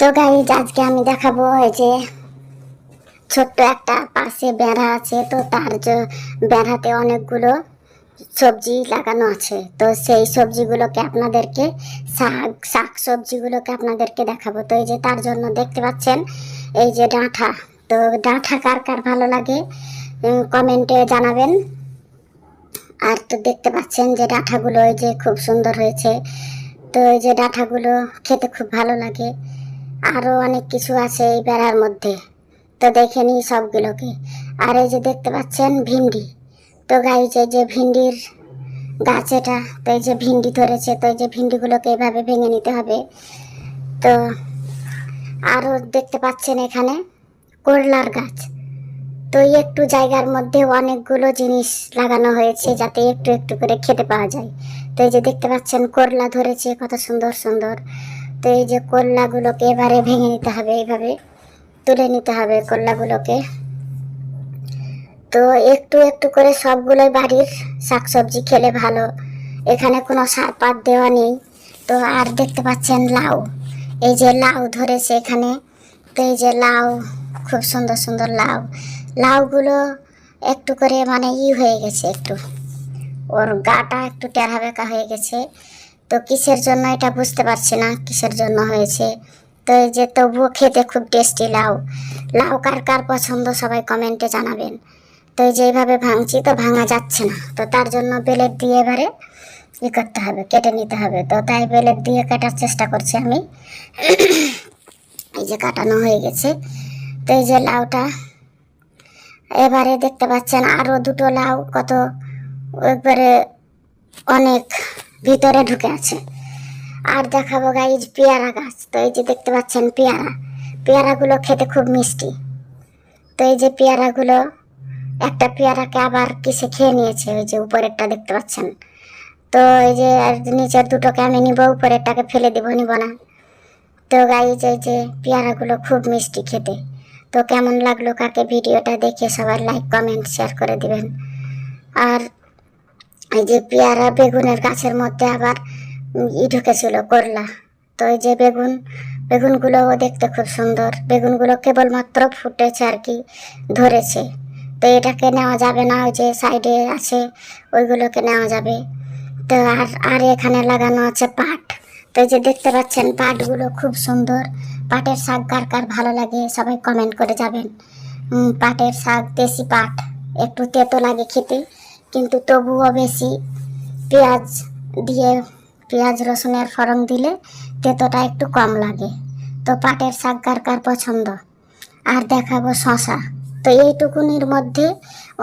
তো গাইজ আজকে আমি দেখাবো এই যে ছোট্ট একটা পাশে বেড়া আছে, তো তার বেড়াতে অনেকগুলো সবজি লাগানো আছে। তো সেই সবজিগুলোকে আপনাদেরকে, শাক শাক সবজিগুলোকে আপনাদেরকে দেখাবো। তো এই যে তার জন্য দেখতে পাচ্ছেন, এই যে ডাঁঠা। তো ডাঁঠা কার কার ভালো লাগে কমেন্টে জানাবেন। আর তো দেখতে পাচ্ছেন যে ডাঁঠাগুলো এই যে খুব সুন্দর হয়েছে। তো এই যে ডাঁঠাগুলো খেতে খুব ভালো লাগে। আরও অনেক কিছু আছে এই বেড়ার মধ্যে। তো দেখে নিই সবগুলোকে। আর এই যে দেখতে পাচ্ছেন ভিন্ডি। তো গাইজ এই যে ভিন্ডির গাছ এটা, তো এই যে ভিন্ডি ধরেছে, তো এই যে ভিন্ডিগুলোকে এভাবে ভেঙে নিতে হবে। তো আরও দেখতে পাচ্ছেন এখানে করলার গাছ। তো একটু জায়গার মধ্যে অনেকগুলো জিনিস লাগানো হয়েছে যাতে একটু একটু করে খেতে পাওয়া যায়। তো এই যে দেখতে পাচ্ছেন করলা ধরেছে, কত সুন্দর সুন্দর। তো এই যে করলাগুলোকে এবারে ভেঙে নিতে হবে, এইভাবে তুলে নিতে হবে করলাগুলোকে তো একটু একটু করে সবগুলোই বাড়ির শাকসবজি খেলে ভালো। এখানে কোনো সার পাত দেওয়া নেই। তো আর দেখতে পাচ্ছেন লাউ। এই যে লাউ ধরেছে এখানে। তো এই যে লাউ, খুব সুন্দর সুন্দর লাউ। লাউগুলো একটু করে মানে ই হয়ে গেছে একটু। ওর গাটা একটু টেরা বেঁকা হয়ে গেছে। তো কিসের জন্য এটা বুঝতে পারছি না, কিসের জন্য হয়েছে? তো এই যে তবুও খেতে খুব টেস্টি লাউ। লাউ কার কার পছন্দ সবাই কমেন্টে জানাবেন। তো এই যে এইভাবে ভাঙছি, তো ভাঙা যাচ্ছে না। তো তার জন্য বেলেট দিয়ে এবারে ই করতে হবে, কেটে নিতে হবে। তো তাই বেলেট দিয়ে কাটার চেষ্টা করছি আমি। এই যে কাটানো হয়ে গেছে। তো এই যে লাউটা, এবারে দেখতে পাচ্ছেন আরও দুটো লাউ, কত, একবারে অনেক। ভিতরে ঢুকে আছে। আর দেখাবো গাইজ পেয়ারা গাছ। তো এই যে দেখতে পাচ্ছেন পেয়ারা। পেয়ারাগুলো খেতে খুব মিষ্টি। তো এই যে পেয়ারাগুলো, একটা পেয়ারাকে আবার কিসে খেয়ে নিয়েছে। ওই যে উপরেরটা দেখতে পাচ্ছেন। তো এই যে নিচের দুটোকে আমি নিব, উপরেরটাকে ফেলে দিব, নিব না। তো গাইজ এই যে পেয়ারাগুলো খুব মিষ্টি খেতে। তো কেমন লাগল কাকে ভিডিওটা দেখে সবার লাইক, কমেন্ট, শেয়ার করে দিবেন। আর এই যে পেয়ারা বেগুনের গাছের মধ্যে আবার ই ঢুকেছিল করলা। তো এই যে বেগুন, বেগুনগুলোও দেখতে খুব সুন্দর। বেগুনগুলো কেবলমাত্র ফুটেছে আর কি, ধরেছে। তো এটাকে নেওয়া যাবে না, ওই যে সাইডে আছে, ওইগুলোকে নেওয়া যাবে। তো আর আর এখানে লাগানো আছে পাট। তো যে দেখতে পাচ্ছেন, পাটগুলো খুব সুন্দর। পাটের শাক কার কার ভালো লাগে, সবাই কমেন্ট করে যাবেন। পাটের শাক, দেশি পাট, একটু তেতো লাগে খেতে। কিন্তু তবুও বেশি পেঁয়াজ দিয়ে পেঁয়াজ রসুনের ফরম দিলে তেতোটা একটু কম লাগে। তো পাটের শাক কার কার পছন্দ। আর দেখাবো শশা। তো এইটুকুনির মধ্যে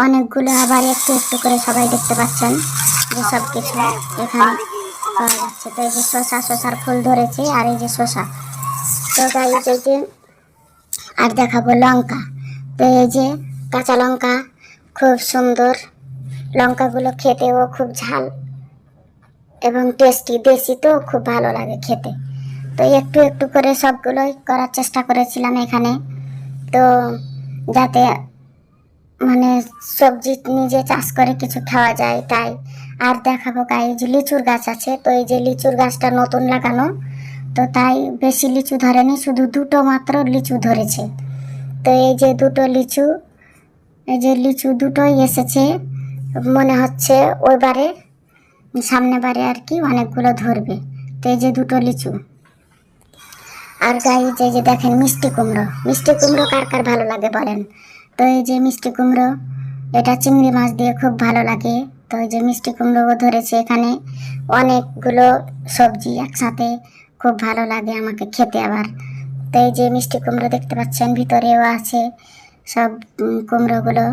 অনেকগুলো আবার একটু একটু করে সবাই দেখতে পাচ্ছেন যে সব কিছু এখানে পাওয়া যাচ্ছে। তো এই যে শশা, শশার ফুল ধরেছে আর এই যে শশা। তো এই যে আর দেখাবো লঙ্কা। তো এই যে কাঁচা লঙ্কা খুব সুন্দর লঙ্কাগুলো খেতেও খুব ঝাল এবং টেস্টি দেশি তো খুব ভালো লাগে খেতে। তো একটু একটু করে সবগুলোই করার চেষ্টা করেছিলাম এখানে। তো যাতে মানে সবজি নিজে চাষ করে কিছু খাওয়া যায় তাই। আর দেখাবো গায়ে যে লিচুর গাছ আছে, তো এই যে লিচুর গাছটা নতুন লাগানো, তো তাই বেশি লিচু ধরেনি, শুধু দুটো মাত্র লিচু ধরেছে। তো এই যে দুটো লিচু, এই যে লিচু দুটোই এসেছে। মনে হচ্ছে ওইবারে সামনে বারে আর কি অনেকগুলো ধরবে। তো এই যে দুটো লিচু। আর গাই যে যে দেখেন মিষ্টি কুমড়ো। মিষ্টি কুমড়ো কার কার ভালো লাগে বলেন? তো এই যে মিষ্টি কুমড়ো, এটা চিংড়ি মাছ দিয়ে খুব ভালো লাগে। তো এই যে মিষ্টি কুমড়ো ধরেছে এখানে। অনেকগুলো সবজি একসাথে খুব ভালো লাগে আমাকে খেতে আবার। তো এই যে মিষ্টি কুমড়ো দেখতে পাচ্ছেন, ভিতরেও আছে সব কুমড়োগুলো।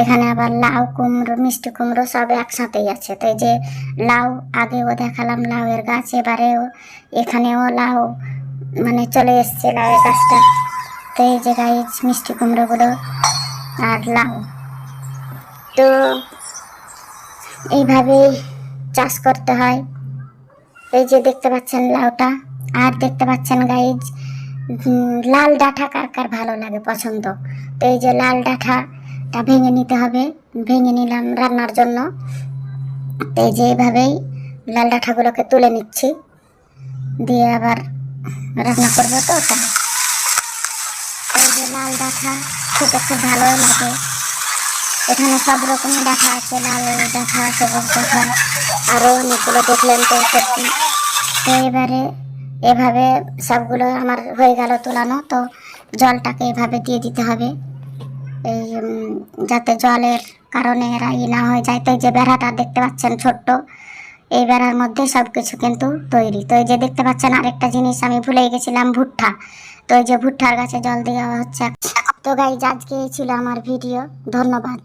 এখানে আবার লাউ কুমড়ো, মিষ্টি কুমড়ো সব একসাথেই আছে। তো এই যে লাউ, আগেও দেখালাম লাউয়ের গাছ, এবারেও এখানেও লাউ মানে চলে এসছে লাউয়ের গাছটা। তো এই যে গাছ মিষ্টি কুমড়োগুলো আর লাউ। তো এইভাবেই চাষ করতে হয়। এই যে দেখতে পাচ্ছেন লাউটা, আর দেখতে পাচ্ছেন গাইজ লাল ডাঁটা কার কার ভালো লাগে, পছন্দ? তো এই যে লাল ডাঁটাটা ভেঙে নিতে হবে। ভেঙে নিলাম রান্নার জন্য। এই যে এইভাবেই লাল ডাঁটাগুলোকে তুলে নিচ্ছি। দিয়ে আবার রান্না করব তো এই যে লাল ডাঁটা খেতে খুব ভালোই লাগে। এখানে সব রকমের ডাঁটা আছে, লাল ডাঁটা সবুজ ডাঁটা আরও অনেকগুলো দেখলেন তো সত্যি। তো এবারে এভাবে সবগুলো আমার হয়ে গেল তোলানো। তো জলটাকে এভাবে দিয়ে দিতে হবে। এই, যাতে জলের কারণে এরা ই না হয়ে যায়। তো যে বেড়াটা দেখতে পাচ্ছেন ছোট্ট, এই বেড়ার মধ্যে সব কিছু কিন্তু তৈরি। তো এই যে দেখতে পাচ্ছেন আরেকটা জিনিস, আমি ভুলে গেছিলাম, ভুট্টা। তো এই যে ভুট্টার গাছে জল দেওয়া হচ্ছে। তো গাইজ আজকে ছিল আমার ভিডিও। ধন্যবাদ।